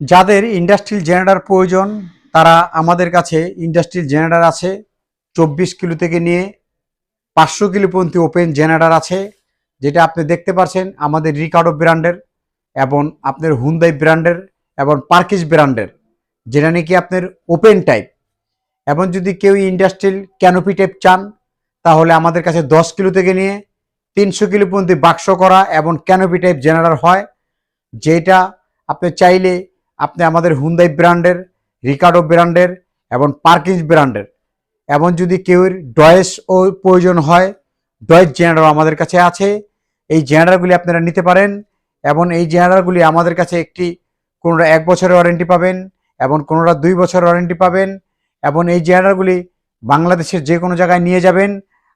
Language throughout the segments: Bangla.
যাদের ইন্ডাস্ট্রিয়াল জেনারেটর প্রয়োজন, তারা আমাদের কাছে ইন্ডাস্ট্রিয়াল জেনারেটর আছে, চব্বিশ কিলো থেকে নিয়ে পাঁচশো কিলো পর্যন্ত ওপেন জেনারেটর আছে, যেটা আপনি দেখতে পাচ্ছেন আমাদের রিকার্ডো ব্র্যান্ডের এবং আপনার হুন্দাই ব্র্যান্ডের এবং পার্কিস ব্র্যান্ডের যেটা নাকি আপনার ওপেন টাইপ এবং যদি কেউ ইন্ডাস্ট্রিয়াল ক্যানোপি টাইপ চান, তাহলে আমাদের কাছে দশ কিলো থেকে নিয়ে তিনশো কিলো পর্যন্ত বাক্স করা এবং ক্যানোপি টাইপ জেনারেটর হয়, যেটা আপনি চাইলে আপনি আমাদের হুন্দাই ব্র্যান্ডের রিকার্ডো ব্র্যান্ডের এবং পার্কিন্স ব্র্যান্ডের। এবং যদি কেউ ডয়েস ও প্রয়োজন হয় ডয়েস জেনারেটর আমাদের কাছে আছে। এই জেনারেটরগুলি আপনারা নিতে পারেন এবং এই জেনারেটরগুলি আমাদের কাছে একটি কোনোটা এক বছরের ওয়ারেন্টি পাবেন এবং কোনোটা দুই বছরের ওয়ারেন্টি পাবেন এবং এই জেনারেটরগুলি বাংলাদেশের যে কোনো জায়গায় নিয়ে যাবেন।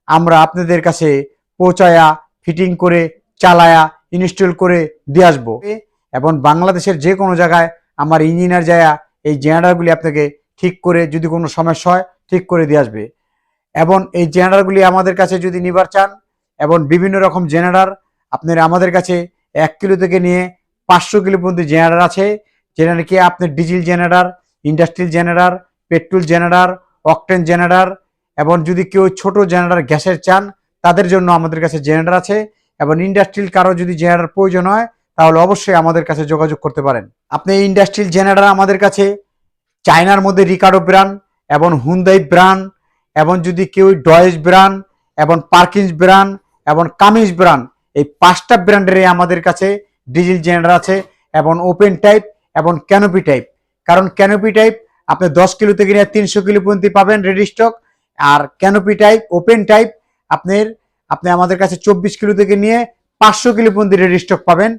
আমরা আপনাদের কাছে পৌঁছায়া ফিটিং করে, চালায়া ইনস্টল করে দিয়ে আসব। এবং বাংলাদেশের যে কোনো জায়গায় আমার ইঞ্জিনিয়ার যায়া এই জেনারেটরগুলি আপনাকে ঠিক করে যদি কোনো সমস্যা হয়, ঠিক করে দিয়ে আসবে। এবং এই জেনারেটরগুলি আমাদের কাছে যদি নিবার চান, এবং বিভিন্ন রকম জেনারেটর আপনার আমাদের কাছে এক কিলো থেকে নিয়ে পাঁচশো কিলো পর্যন্ত জেনারেটর আছে যেটা নাকি আপনার diesel generator, industrial generator, petrol generator, octane generator, এবং যদি কেউ ছোট জেনারেটর গ্যাসের চান, তাদের জন্য আমাদের কাছে জেনারেটর আছে। এবং ইন্ডাস্ট্রিয়াল কারও যদি জেনারেটর প্রয়োজন হয় তাহলে অবশ্যই আমাদের কাছে যোগাযোগ করতে পারেন। আপনি ইন্ডাস্ট্রিয়াল জেনারেটর আমাদের কাছে, চায়নার মধ্যে রিকার্ডো ব্র্যান্ড এবং হুন্দাই ব্র্যান্ড এবং যদি কেউ ডয়েস ব্র্যান্ড এবং পার্কিন্স ব্র্যান্ড এবং কামিজ ব্র্যান্ড, এই পাঁচটা ব্র্যান্ডেরই আমাদের কাছে ডিজেল জেনারেটর আছে এবং ওপেন টাইপ এবং ক্যানোপি টাইপ। কারণ ক্যানোপি টাইপ আপনি দশ কিলো থেকে নিয়ে তিনশো কিলো পর্যন্ত পাবেন রেডি স্টক আর ক্যানোপি টাইপ, ওপেন টাইপ আপনার, আপনি আমাদের কাছে চব্বিশ কিলো থেকে নিয়ে পাঁচশো কিলো পর্যন্ত রেডি স্টক পাবেন।